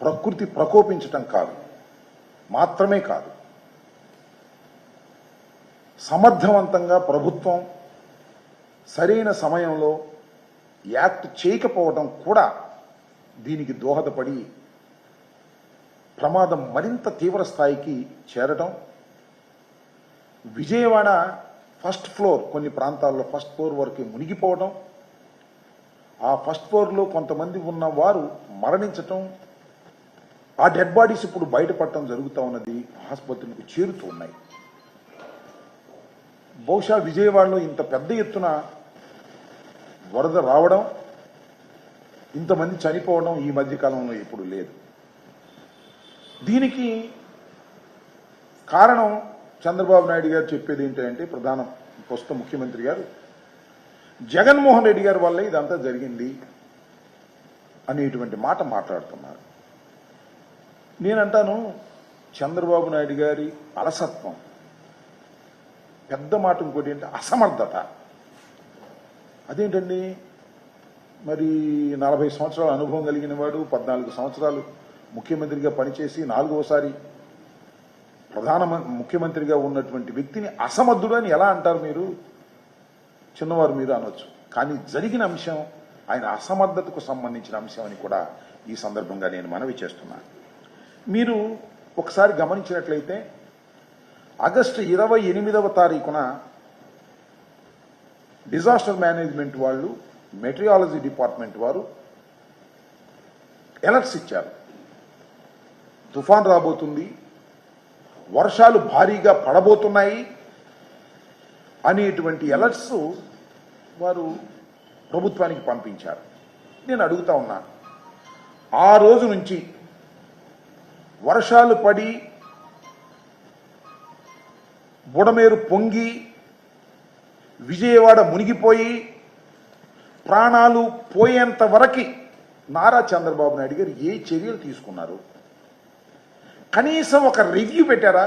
ప్రకృతి ప్రకోపించటం కాదు. మాత్రమే కాదు. సమర్థవంతంగా ప్రభుత్వం సరైన సమయంలో యాక్ట్ చేయకపోవడం కూడా దీనికి దోహదపడి ప్రమాదం మరింత తీవ్ర స్థాయికి చేరటం విజయవాడ ఫస్ట్ ఫ్లోర్ కొన్ని ప్రాంతాల్లో ఫస్ట్ ఫ్లోర్ వరకు మునిగిపోవడం ఆ ఫస్ట్ ఫ్లోర్లో కొంతమంది ఉన్న వారు మరణించటం ఆ డెడ్ బాడీస్ ఇప్పుడు బయటపడటం జరుగుతూ ఉన్నది ఆసుపత్రికి చేరుతూ ఉన్నాయి. బహుశా విజయవాడలో ఇంత పెద్ద ఎత్తున వరద రావడం ఇంతమంది చనిపోవడం ఈ మధ్యకాలంలో ఇప్పుడు ఎప్పుడు లేదు. దీనికి కారణం చంద్రబాబు నాయుడు గారు చెప్పేది ఏంటంటే ప్రధాన ప్రస్తుత ముఖ్యమంత్రి గారు జగన్మోహన్ రెడ్డి గారి వల్లే ఇదంతా జరిగింది అనేటువంటి మాట మాట్లాడుతున్నారు. నేనంటాను చంద్రబాబు నాయుడు గారి అలసత్వం. పెద్ద మాట ఇంకోటి ఏంటి? అసమర్థత. అదేంటండి? మరి నలభై సంవత్సరాల అనుభవం కలిగిన వాడు పద్నాలుగు సంవత్సరాలు ముఖ్యమంత్రిగా పనిచేసి నాలుగోసారి ప్రధాన ముఖ్యమంత్రిగా ఉన్నటువంటి వ్యక్తిని అసమర్థుడు అని ఎలా అంటారు మీరు? చిన్నవారు మీరు అనొచ్చు. కానీ జరిగిన అంశం ఆయన అసమర్థతకు సంబంధించిన అంశం అని కూడా ఈ సందర్భంగా నేను మనవి చేస్తున్నాను. మీరు ఒకసారి గమనించినట్లయితే ఆగస్టు ఇరవై ఎనిమిదవ తారీఖున డిజాస్టర్ మేనేజ్మెంట్ వాళ్ళు మెటీరియాలజీ డిపార్ట్మెంట్ వారు ఎలర్ట్స్ ఇచ్చారు. తుఫాన్ రాబోతుంది వర్షాలు భారీగా పడబోతున్నాయి అనేటువంటి ఎలర్ట్స్ వారు ప్రభుత్వానికి పంపించారు. నేను అడుగుతా ఉన్నా ఆ రోజు నుంచి వర్షాలు పడి బుడమేరు పొంగి విజయవాడ మునిగిపోయి ప్రాణాలు పోయేంత వరకు నారా చంద్రబాబు నాయుడు గారు ఏ చర్యలు తీసుకున్నారు? కనీసం ఒక రివ్యూ పెట్టారా?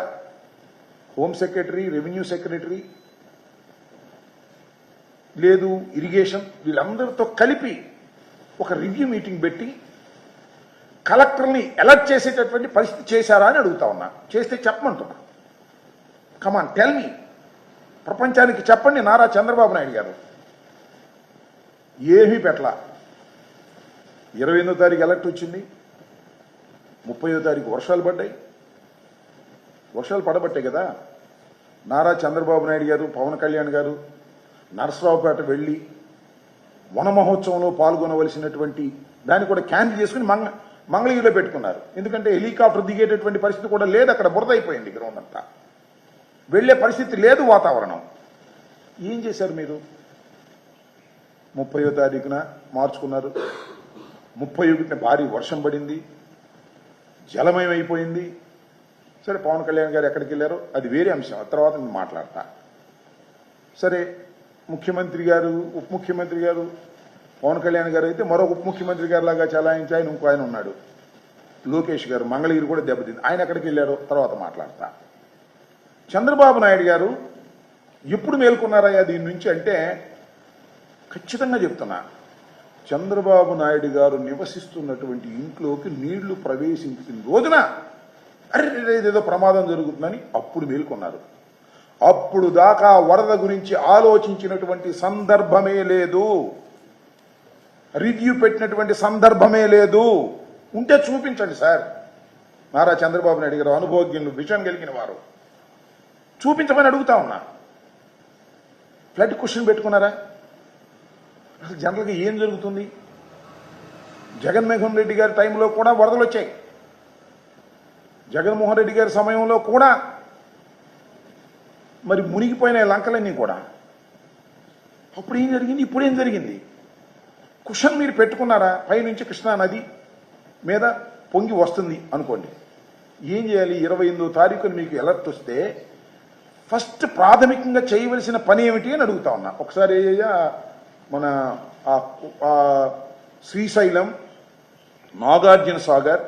హోమ్ సెక్రటరీ రెవెన్యూ సెక్రటరీ లేదు ఇరిగేషన్ వీళ్ళందరితో కలిపి ఒక రివ్యూ మీటింగ్ పెట్టి కలెక్టర్ని అలర్ట్ చేసేటటువంటి పరిస్థితి చేశారా అని అడుగుతా ఉన్నా. చేస్తే చెప్పమంటున్నా. కమాన్ టెల్ మీ ప్రపంచానికి చెప్పండి నారా చంద్రబాబు నాయుడు గారు. ఏమీ పెట్టలా. ఇరవై ఎనిమిదో తారీఖు ఎలక్ట్ వచ్చింది. ముప్పయో తారీఖు వర్షాలు పడ్డాయి. వర్షాలు పడబట్టాయి కదా. నారా చంద్రబాబు నాయుడు గారు పవన్ కళ్యాణ్ గారు నరసరావుపేట వెళ్ళి వన మహోత్సవంలో పాల్గొనవలసినటువంటి దాన్ని కూడా క్యాన్సిల్ చేసుకుని మంగ మంగళగిరిలో పెట్టుకున్నారు. ఎందుకంటే హెలికాప్టర్ దిగేటటువంటి పరిస్థితి కూడా లేదు అక్కడ బురద అయిపోయింది గ్రౌండ్ అంతా. వెళ్ళే పరిస్థితి లేదు వాతావరణం. ఏం చేశారు మీరు? ముప్పయో తారీఖున మార్చుకున్నారు. ముప్పై ఒకటిన భారీ వర్షం పడింది. జలమయం అయిపోయింది. సరే పవన్ కళ్యాణ్ గారు ఎక్కడికి వెళ్ళారో అది వేరే అంశం. తర్వాత నేను మాట్లాడతా. సరే ముఖ్యమంత్రి గారు ఉప ముఖ్యమంత్రి గారు పవన్ కళ్యాణ్ గారు అయితే మరో ఉప ముఖ్యమంత్రి గారు లాగా చలాయించి ఆయన ఇంకో ఆయన ఉన్నాడు. లోకేష్ గారు మంగళగిరి కూడా దెబ్బతింది. ఆయన ఎక్కడికి వెళ్ళారో తర్వాత మాట్లాడతా. చంద్రబాబు నాయుడు గారు ఎప్పుడు మేల్కొన్నారయ్యా దీని నుంచి అంటే ఖచ్చితంగా చెప్తున్నా. చంద్రబాబు నాయుడు గారు నివసిస్తున్నటువంటి ఇంట్లోకి నీళ్ళు ప్రవేశించిన రోజున అరే ఏదేదో ప్రమాదం జరుగుతుందని అప్పుడు మేల్కొన్నారు. అప్పుడు దాకా వరద గురించి ఆలోచించినటువంటి సందర్భమే లేదు. రివ్యూ పెట్టినటువంటి సందర్భమే లేదు. ఉంటే చూపించండి సార్. నారా చంద్రబాబు నాయుడు గారు అనుభవజ్ఞులు విషయం కలిగిన వారు. చూపించమని అడుగుతా ఉన్నా. ఫ్లడ్ క్వశ్చన్ పెట్టుకున్నారా? అసలు జనరల్గా ఏం జరుగుతుంది? జగన్మోహన్ రెడ్డి గారి టైంలో కూడా వరదలు వచ్చాయి. జగన్మోహన్ రెడ్డి గారి సమయంలో కూడా మరి మునిగిపోయిన లంకలన్నీ కూడా. అప్పుడు ఏం జరిగింది? ఇప్పుడు ఏం జరిగింది? కుషన్ మీరు పెట్టుకున్నారా? పైనుంచి కృష్ణా నది మీద పొంగి వస్తుంది అనుకోండి. ఏం చేయాలి? ఇరవై ఎనిమిదో తారీఖున మీకు ఎలర్ట్ వస్తే ఫస్ట్ ప్రాథమికంగా చేయవలసిన పని ఏమిటి అని అడుగుతా ఉన్నా. ఒకసారి అయ్యా మన ఆ శ్రీశైలం నాగార్జున సాగర్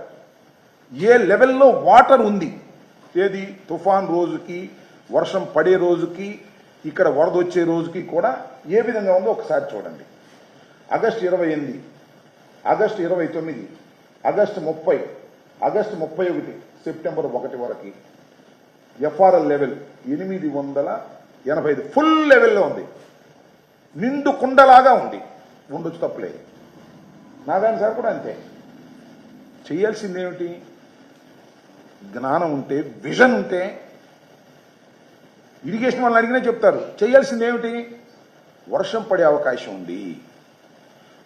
ఏ లెవెల్లో వాటర్ ఉంది? ఏది? తుఫాన్ రోజుకి వర్షం పడే రోజుకి ఇక్కడ వరద వచ్చే రోజుకి కూడా ఏ విధంగా ఉందో ఒకసారి చూడండి. ఆగస్టు ఇరవై ఎనిమిది ఆగస్టు ఇరవై తొమ్మిది ఆగస్టు ముప్పై ఆగస్టు ముప్పై ఒకటి సెప్టెంబర్ ఒకటి వరకు ఎఫ్ఆర్ఎల్ లెవెల్ ఎనిమిది వందల ఎనభై ఐదు ఫుల్ లెవెల్లో ఉంది. నిండు కుండలాగా ఉంది. ఉండొచ్చు తప్పలేదు నారాయణ సార్ కూడా అంతే. చేయాల్సింది ఏమిటి జ్ఞానం ఉంటే విజన్ ఉంటే ఇరిగేషన్ వాళ్ళని అడిగినా చెప్తారు. చేయాల్సింది ఏమిటి వర్షం పడే అవకాశం ఉంది.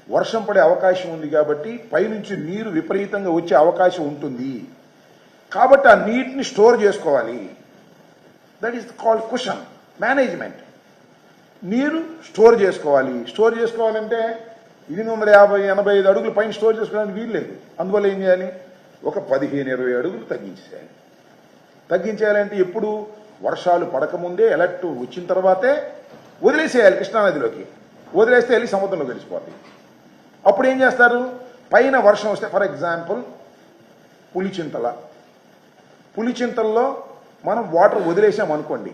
వర్షం పడే అవకాశం ఉంది కాబట్టి పైనుంచి నీరు విపరీతంగా వచ్చే అవకాశం ఉంటుంది. కాబట్టి ఆ నీటిని స్టోర్ చేసుకోవాలి. That is called question management నీరు స్టోర్ చేసుకోవాలి. స్టోర్ చేసుకోవాలంటే ఎనిమిది వందల యాభై ఎనభై ఐదు అడుగులు పైన స్టోర్ చేసుకోవడానికి వీలు లేదు. అందువల్ల ఏం చేయాలి? ఒక పదిహేను ఇరవై అడుగులు తగ్గించేయాలి. తగ్గించేయాలంటే ఎప్పుడు? వర్షాలు పడకముందే ఎలర్ట్ వచ్చిన తర్వాతే వదిలేసేయాలి కృష్ణానదిలోకి. వదిలేస్తే వెళ్ళి సముద్రంలో కలిసిపోతాయి. అప్పుడు ఏం చేస్తారు? పైన వర్షం వస్తే ఫర్ ఎగ్జాంపుల్ పులిచింతల. పులిచింతల్లో మనం వాటర్ వదిలేసాం అనుకోండి.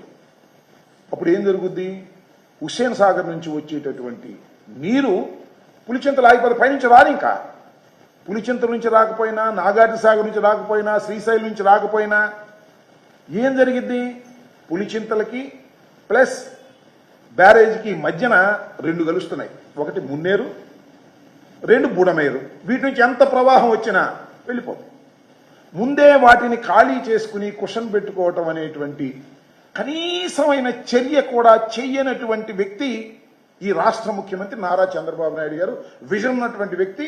అప్పుడు ఏం జరుగుద్ది? హుస్సేన్ సాగర్ నుంచి వచ్చేటటువంటి నీరు పులిచింతలు ఆగిపోతే పైనుంచి రాదు ఇంకా. పులిచింతల నుంచి రాకపోయినా నాగార్జున సాగర్ నుంచి రాకపోయినా శ్రీశైలం నుంచి రాకపోయినా ఏం జరిగిద్ది? పులిచింతలకి ప్లస్ బ్యారేజ్కి మధ్యన రెండు కలుస్తున్నాయి. ఒకటి మున్నేరు రెండు బుడమేరు వీటి నుంచి ఎంత ప్రవాహం వచ్చినా వెళ్ళిపోతుంది ముందే వాటిని ఖాళీ చేసుకుని కుషన్ పెట్టుకోవటం అనేటువంటి కనీసమైన చర్య కూడా చెయ్యనటువంటి వ్యక్తి ఈ రాష్ట్ర ముఖ్యమంత్రి నారా చంద్రబాబు నాయుడు గారు. విజన్ ఉన్నటువంటి వ్యక్తి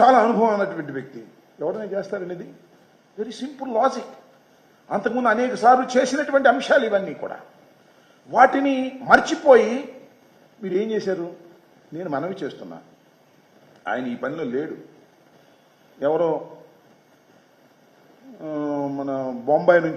చాలా అనుభవం ఉన్నటువంటి వ్యక్తి. ఎవరైనా చేస్తారనేది? వెరీ సింపుల్ లాజిక్ అంతకుముందు అనేక సార్లు చేసినటువంటి అంశాలు ఇవన్నీ కూడా. వాటిని మర్చిపోయి మీరు ఏం చేశారు? నేను మనవి చేస్తున్నా. ఆయన ఈ పనిలో లేడు. ఎవరో మన బొంబాయి నుంచి